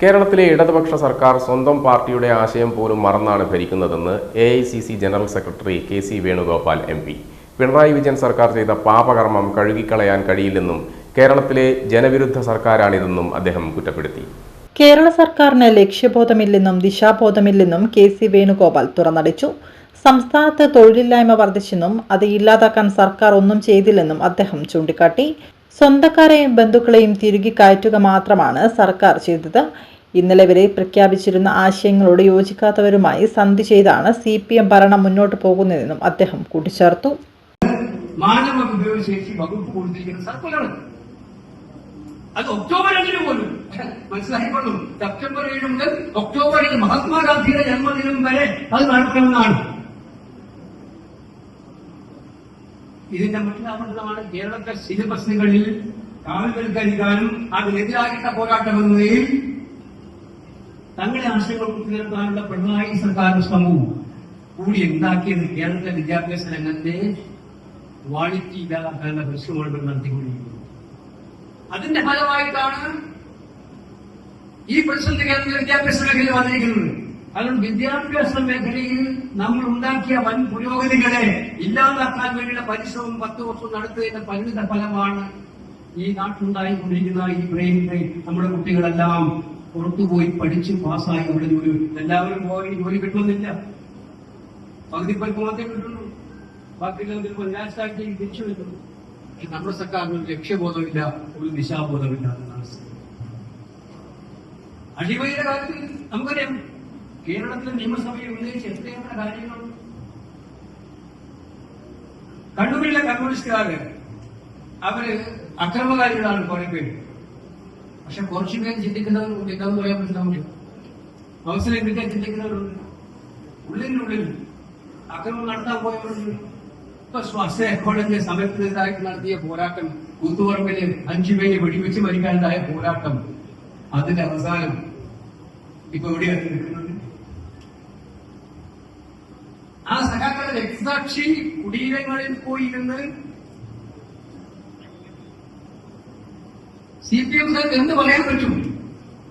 കേരളത്തിലെ ഇടതുപക്ഷ സർക്കാർ സ്വന്തം പാർട്ടിയുടെ ആശയം പോലും മറന്നാണ് ഭരിക്കുന്നതെന്ന് A I C C general secretary K C Venugopal M P Pinarayi Vijayan സർക്കാർ ചെയ്ത പാപകർമ്മം കഴുകിക്കളയാൻ കഴിയില്ലെന്നും കേരളത്തിലെ ജനവിരുദ്ധ സർക്കാരാണിതെന്നും അദ്ദേഹം കുറ്റപ്പെടുത്തി. കേരള സർക്കാരിന് ലക്ഷ്യബോധമില്ലെന്നും ദിശാബോധമില്ലെന്നും കെ സി വേണുഗോപാൽ തുറന്നടിച്ചു. സംസ്ഥാനത്ത് തൊഴിലില്ലായ്മ വർദ്ധിച്ചെന്നും അത് ഇല്ലാതാക്കാൻ സർക്കാർ ഒന്നും ചെയ്തില്ലെന്നും അദ്ദേഹം ചൂണ്ടിക്കാട്ടി. സ്വന്തക്കാരെയും ബന്ധുക്കളെയും തിരികെ കയറ്റുക മാത്രമാണ് സർക്കാർ ചെയ്തത്. ഇന്നലെ വരെ പ്രഖ്യാപിച്ചിരുന്ന ആശയങ്ങളോട് യോജിക്കാത്തവരുമായി സന്ധി ചെയ്താണ് സി പി എം ഭരണം മുന്നോട്ട് പോകുന്നതെന്നും അദ്ദേഹം കൂട്ടിച്ചേർത്തു. വകുപ്പ് അത് ഒക്ടോബർ പോലും. മനസ്സിലായിക്കൊള്ളും. സെപ്റ്റംബർ ഏഴ് മുതൽ ഒക്ടോബർ ഏഴ് മഹാത്മാഗാന്ധിയുടെ ജന്മദിനം വരെ അത് നടക്കണമെന്നാണ് ഇതിന്റെ മറ്റൊരാമണ്ഡലമാണ് കേരളത്തെ സിലബസുകളിൽ കാവൽവൽക്കരിക്കാനും അതിനെതിരാകേണ്ട പോരാട്ടം എന്ന നിലയിൽ തങ്ങളുടെ ആശയങ്ങൾ കുത്തിനിർത്താനുള്ള പിണറായി സർക്കാർ ശ്രമവും കൂടി ഉണ്ടാക്കിയത് കേരളത്തിലെ വിദ്യാഭ്യാസ രംഗത്തെ ക്വാളിറ്റി ഇല്ലാതാക്കാനുള്ള പരിശ്രമങ്ങൾ നടത്തിക്കൊണ്ടിരിക്കുന്നത്. അതിന്റെ ഫലമായിട്ടാണ് ഈ പ്രതിസന്ധി കേരളത്തിലെ വിദ്യാഭ്യാസ മേഖലയിൽ വന്നിരിക്കുന്നത്. കാരണം വിദ്യാഭ്യാസ മേഖലയിൽ നമ്മൾ ഉണ്ടാക്കിയ വൻ പുരോഗതികളെ ഇല്ലാതാക്കാൻ വേണ്ടിയുള്ള പരിശ്രമം പത്ത് വർഷം നടത്തുന്ന പരിണിത ഫലമാണ് ഈ നാട്ടിലുണ്ടായിക്കൊണ്ടിരിക്കുന്ന ഈ ഡ്രെയിൻ നമ്മുടെ കുട്ടികളെല്ലാം പുറത്തുപോയി പഠിച്ച് പാസ്സായി അവിടെ ജോലി എല്ലാവരും പോയി ജോലി കിട്ടുന്നില്ല. പകുതി പേർക്ക് മാത്രമേ കിട്ടുള്ളൂ. ബാക്കിയുള്ളവർ പഞ്ചായത്താക്കി തിരിച്ചു വരുന്നു. നമ്മുടെ സർക്കാരിന് ഒരു ലക്ഷ്യബോധമില്ല ഒരു ദിശാബോധമില്ല. അടിമയുടെ കാര്യത്തിൽ നമുക്കറിയാം കേരളത്തിലെ നിയമസഭയിൽ ഉന്നയിച്ച് എത്രയെത്ര കാര്യങ്ങൾ? കണ്ണൂരിലെ കമ്മ്യൂണിസ്റ്റുകാര് അവർ അക്രമകാരികളാണ് കുറെ പേര്. പക്ഷെ കുറച്ചു പേര് ചിന്തിക്കുന്നവരുണ്ട് എന്താന്ന് പറയാൻ നമുക്ക് മനസ്സിലെ കിട്ടാൻ ചിന്തിക്കുന്നവരുണ്ട്. ഉള്ളിനുള്ളിൽ അക്രമം നടത്താൻ പോയവരുണ്ട്. ഇപ്പൊ സ്വാസ്ഥ്യ കോളേജിന്റെ സമയത്തിനെതിരായിട്ട് നടത്തിയ പോരാട്ടം കൂത്തുപറമ്പിൽ അഞ്ചു പേര് വെടിവെച്ച് മരിക്കാനുണ്ടായ പോരാട്ടം അതിന്റെ അവസാനം ഇപ്പൊ എവിടെയാണ് നിൽക്കുന്നത് രക്തസാക്ഷി കുടീരങ്ങളിൽ പോയി നിന്ന് സി പി എം സാർ എന്ത് പറയാൻ പറ്റും?